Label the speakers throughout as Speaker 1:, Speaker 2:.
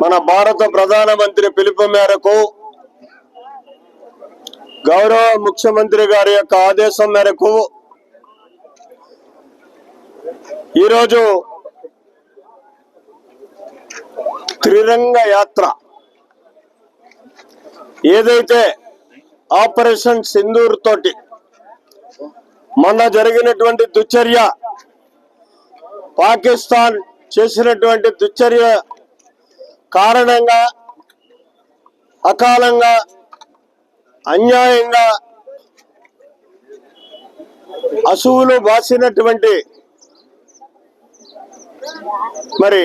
Speaker 1: మన భారత ప్రధానమంత్రి పిలుపు మేరకు గౌరవ ముఖ్యమంత్రి గారి యొక్క ఆదేశం మేరకు ఈరోజు త్రిరంగ యాత్ర ఏదైతే ఆపరేషన్ సింధూర్ తోటి మొన్న జరిగినటువంటి దుశ్చర్య పాకిస్తాన్ చేసినటువంటి దుశ్చర్య కారణంగా అకాలంగా అన్యాయంగా అసువులు బాసినటువంటి మరి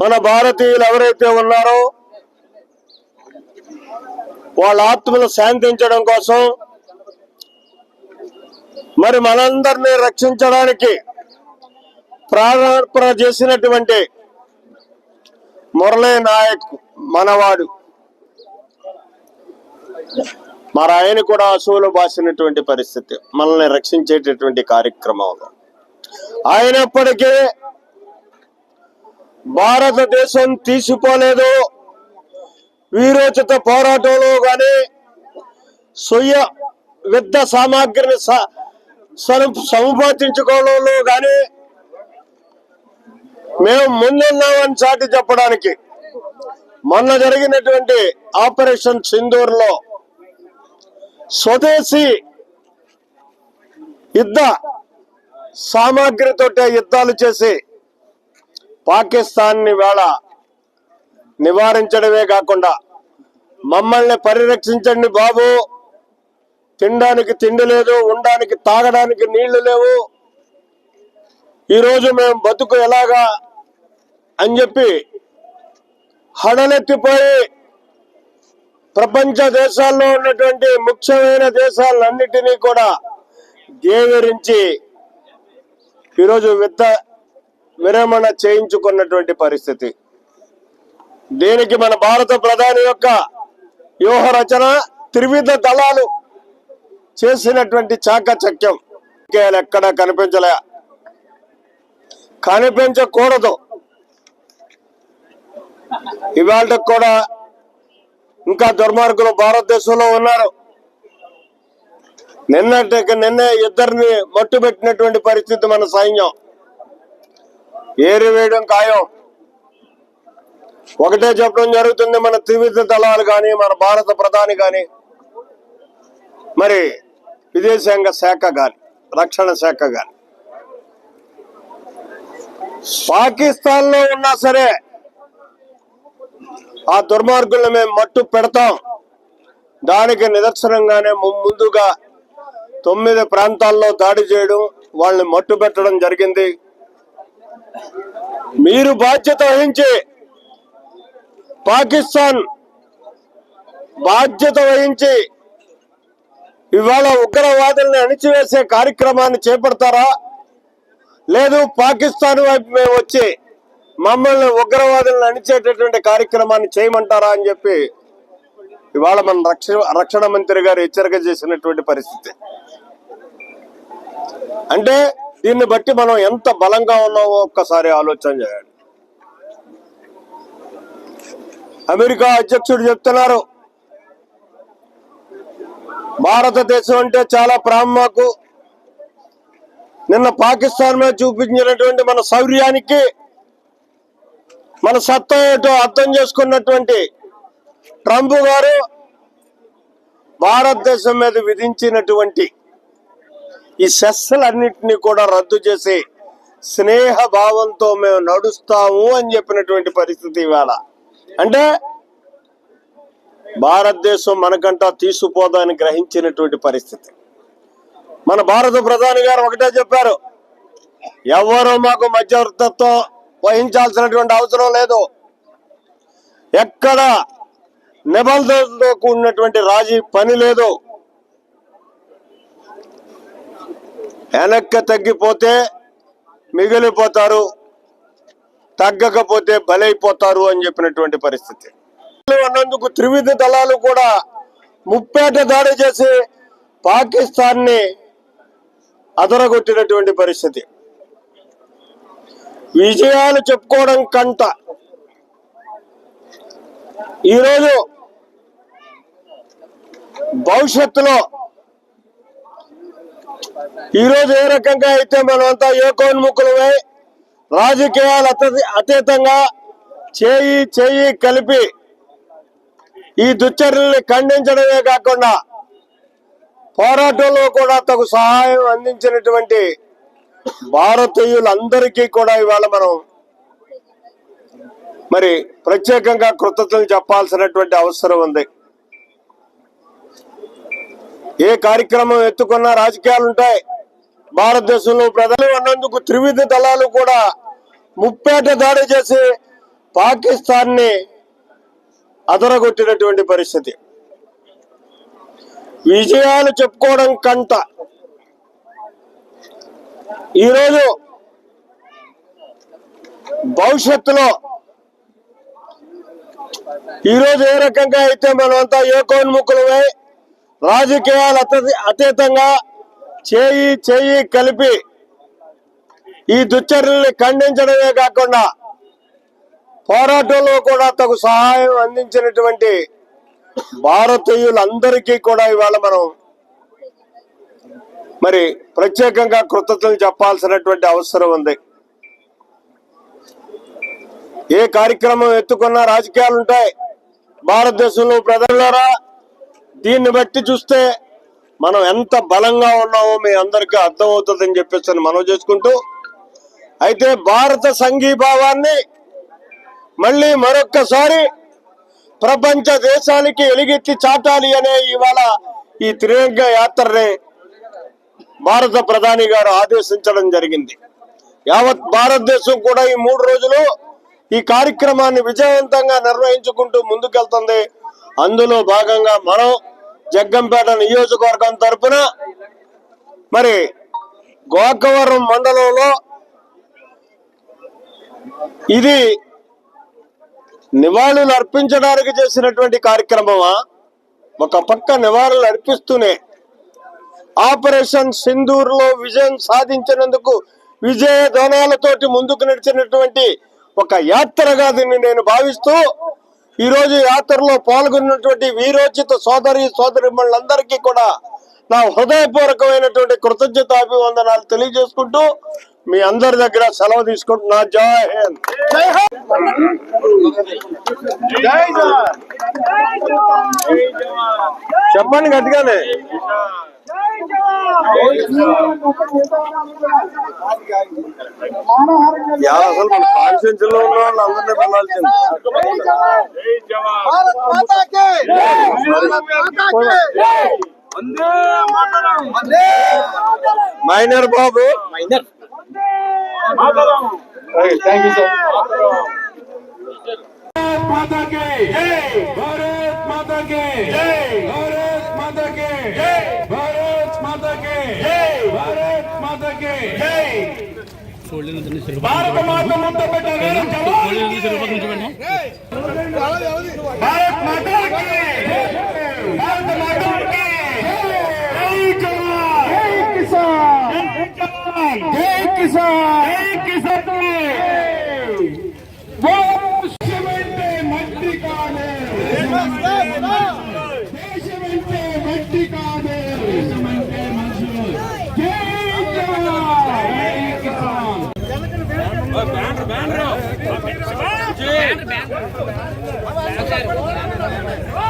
Speaker 1: మన భారతీయులు ఎవరైతే ఉన్నారో వాళ్ళ ఆత్మను శాంతించడం కోసం మరి మనందరినీ రక్షించడానికి ప్రాణార్పణ చేసినటువంటి మురళీ నాయక్ మనవాడు. మరి ఆయన కూడా అసూలు బాసినటువంటి పరిస్థితి. మనల్ని రక్షించేటటువంటి కార్యక్రమంలో ఆయనప్పటికీ భారతదేశం తీసిపోలేదు. వీరోచిత పోరాటంలో కానీ స్వయ విద్య సామాగ్రిని స- సను- సముపార్జించుకోవడంలో గాని మేము ముందున్నామని చాటి చెప్పడానికి మొన్న జరిగినటువంటి ఆపరేషన్ సింధూర్లో స్వదేశీ యుద్ధ సామాగ్రితోటే యుద్ధాలు చేసి పాకిస్తాన్ని వేళ నివారించడమే కాకుండా మమ్మల్ని పరిరక్షించండి బాబు. తినడానికి తిండి లేదు ఉండడానికి తాగడానికి నీళ్ళు లేవు. ఈరోజు మేము బతుకు ఎలాగా అని చెప్పి హడలెత్తిపోయి ప్రపంచ దేశాల్లో ఉన్నటువంటి ముఖ్యమైన దేశాలన్నిటినీ కూడా దేవరించి ఈరోజు విత్త విరమణ చేయించుకున్నటువంటి పరిస్థితి. దీనికి మన భారత ప్రధాని యొక్క వ్యూహ రచన త్రివిధ దళాలు చేసినటువంటి చాకచక్యం ఇంకేం ఎక్కడ కనిపించలే. కనిపించకూడదు. ఇవాళ కూడా ఇంకా దుర్మార్గులు భారతదేశంలో ఉన్నారు. నిన్న నిన్నే ఇద్దరిని మట్టు పెట్టినటువంటి పరిస్థితి మన సైన్యం. ఏరి వేయడం ఖాయం. ఒకటే చెప్పడం జరుగుతుంది మన త్రివిధ దళాలు కానీ మన భారత ప్రధాని కానీ మరి విదేశాంగ శాఖ కానీ రక్షణ శాఖ కానీ పాకిస్తాన్లో ఉన్నా సరే ఆ దుర్మార్గులను మేము మట్టు పెడతాం. దానికి నిదర్శనంగానే ము- ముందుగా తొమ్మిది ప్రాంతాల్లో దాడి చేయడం వాళ్ళని మట్టు పెట్టడం జరిగింది. మీరు బాధ్యత వహించి పాకిస్తాన్ బాధ్యత వహించి ఇవాళ ఉగ్రవాదుల్ని అణిచివేసే కార్యక్రమాన్ని చేపడతారా? లేదు పాకిస్తాన్ వైపు మేము వచ్చి మమ్మల్ని ఉగ్రవాదులను అణిచేటటువంటి కార్యక్రమాన్ని చేయమంటారా అని చెప్పి ఇవాళ మన రక్షణ రక్షణ మంత్రి గారు హెచ్చరిక చేసినటువంటి పరిస్థితి. అంటే దీన్ని బట్టి మనం ఎంత బలంగా ఉన్నామో ఒక్కసారి ఆలోచన చేయండి అమెరికా అధ్యక్షుడు చెప్తున్నారు భారతదేశం అంటే చాలా ప్రామాకు నిన్న పాకిస్తాన్ మీద చూపించినటువంటి మన శౌర్యానికి మన సత్తా ఏటో అర్థం చేసుకున్నటువంటి ట్రంప్ గారు భారతదేశం మీద విధించినటువంటి ఈ సెస్సులన్నింటినీ కూడా రద్దు చేసి స్నేహ భావంతో మేము నడుస్తాము అని చెప్పినటువంటి పరిస్థితి ఇవాళ. అంటే భారతదేశం మనకంటా తీసుకుపోదని గ్రహించినటువంటి పరిస్థితి. మన భారత ప్రధాని గారు ఒకటే చెప్పారు ఎవరు మాకు మధ్యవర్తత్వం వహించాల్సినటువంటి అవసరం లేదు. ఎక్కడ నిబంధనలతో కూడినటువంటి రాజీ పని లేదు. వెనక్కి తగ్గిపోతే మిగిలిపోతారు తగ్గకపోతే బలైపోతారు అని చెప్పినటువంటి పరిస్థితి. అన్నందుకు త్రివిధ దళాలు కూడా ముప్పేట దాడి చేసి పాకిస్తాన్ని అదరగొట్టినటువంటి పరిస్థితి. విజయాలు చెప్పుకోవడం కంట. ఈరోజు భవిష్యత్తులో ఈరోజు ఏ రకంగా అయితే మనమంతా ఏకోన్ముఖులమై రాజకీయాలు అత అతీతంగా చేయి చేయి కలిపి ఈ దుశ్చర్యల్ని ఖండించడమే కాకుండా పోరాటంలో కూడా తగు సహాయం అందించినటువంటి భారతీయులందరికీ కూడా ఇవాళ మనం మరి ప్రత్యేకంగా కృతజ్ఞతలు చెప్పాల్సినటువంటి అవసరం ఉంది. ఏ కార్యక్రమం ఎత్తుకున్నా రాజకీయాలు ఉంటాయి. భారతదేశంలో ప్రజలు అన్నందుకు త్రివిధ దళాలు కూడా ముప్పేట దాడి చేసి పాకిస్తాన్ని అదరగొట్టినటువంటి పరిస్థితి. విజయాలు చెప్పుకోవడం కంట. ఈరోజు భవిష్యత్తులో ఈరోజు ఏ రకంగా అయితే మనమంతా ఏకోన్ముఖులమై రాజకీయాలు అత అతీతంగా చేయి చేయి కలిపి ఈ దుశ్చర్యల్ని ఖండించడమే కాకుండా పోరాటంలో కూడా తగు సహాయం అందించినటువంటి భారతీయులందరికీ కూడా ఇవాళ మనం మరి ప్రత్యేకంగా కృతజ్ఞతలు చెప్పాల్సినటువంటి అవసరం ఉంది. ఏ కార్యక్రమం ఎత్తుకున్నా రాజకీయాలు ఉంటాయి. భారతదేశంలో ప్రజలారా దీన్ని బట్టి చూస్తే మనం ఎంత బలంగా ఉన్నామో మీ అందరికీ అర్థమవుతుందని చెప్పేసి మనం చేసుకుంటూ అయితే భారత సంఘీభావాన్ని మళ్ళీ మరొక్కసారి ప్రపంచ దేశానికి ఎలుగెత్తి చాటాలి అనే ఇవాళ ఈ త్రిరంగ యాత్రని భారత ప్రధాని గారు ఆదేశించడం జరిగింది. యావత్ భారతదేశం కూడా ఈ మూడు రోజులు ఈ కార్యక్రమాన్ని విజయవంతంగా నిర్వహించుకుంటూ ముందుకెళ్తుంది. అందులో భాగంగా మనం జగ్గంపేట నియోజకవర్గం తరపున మరి గోకవరం మండలంలో ఇది నివాళులు అర్పించడానికి చేసినటువంటి కార్యక్రమమా? ఒక పక్క నివాళులు అర్పిస్తూనే ఆపరేషన్ సింధూర్లో విజయం సాధించినందుకు విజయ ధనాలతోటి ముందుకు నడిచినటువంటి ఒక యాత్రగా దీన్ని నేను భావిస్తూ ఈరోజు యాత్రలో పాల్గొన్నటువంటి వీరోచిత సోదరి సోదరిమణులందరికీ కూడా నా హృదయపూర్వకమైనటువంటి కృతజ్ఞత అభివందనాలు తెలియజేసుకుంటూ మీ అందరి దగ్గర సెలవు తీసుకుంటున్నా. జై హింద్. చెప్పండి గట్టిగానే. అసలు మన ఉన్న వాళ్ళు అందరినీ వెళ్ళాల్సింది
Speaker 2: minor Babu.
Speaker 1: Minor. Babu
Speaker 2: Mataram
Speaker 1: thank you sir
Speaker 3: माता के भारत माता के भारत माता के भारत माता के भारत माता के భారత మాత ముద్ద పెట్ట వీర జవాన్ భారత్ మాతా కి భారత మాతా కి జై జవాన్ జై కిసాన్ జై జవాన్ జై కిసాన్ జై Kisan Banner, banner, banner, banner, banner, banner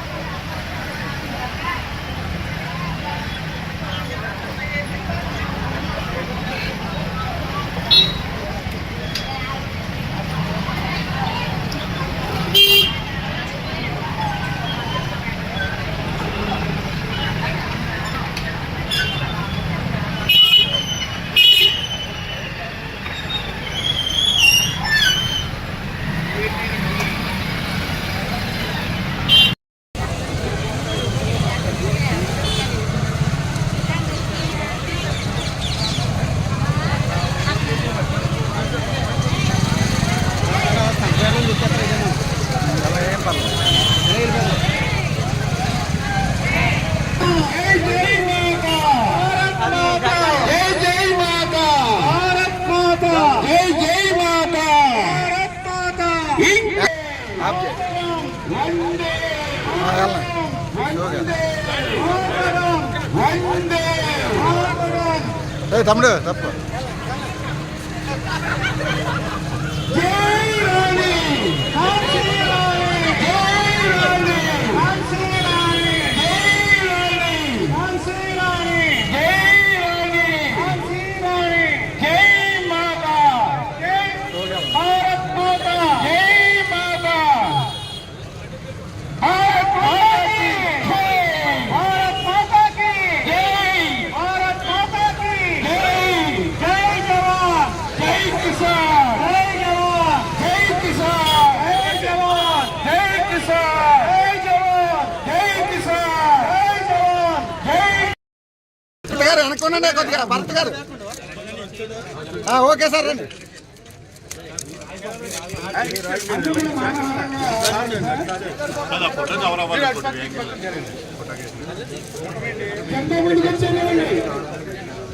Speaker 3: थांबलं
Speaker 2: గారు వెనక్కున్నాడే కొద్దిగా భరత్ గారు. ఓకే సార్ రండి.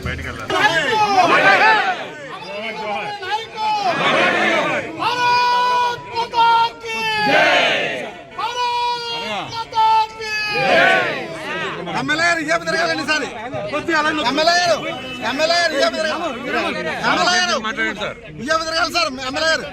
Speaker 2: బయటకు వెళ్ళాలి. ఎమ్మెల్యే గారు ఎమ్మెల్యే గారు సార్. ఎమ్మెల్యే గారు.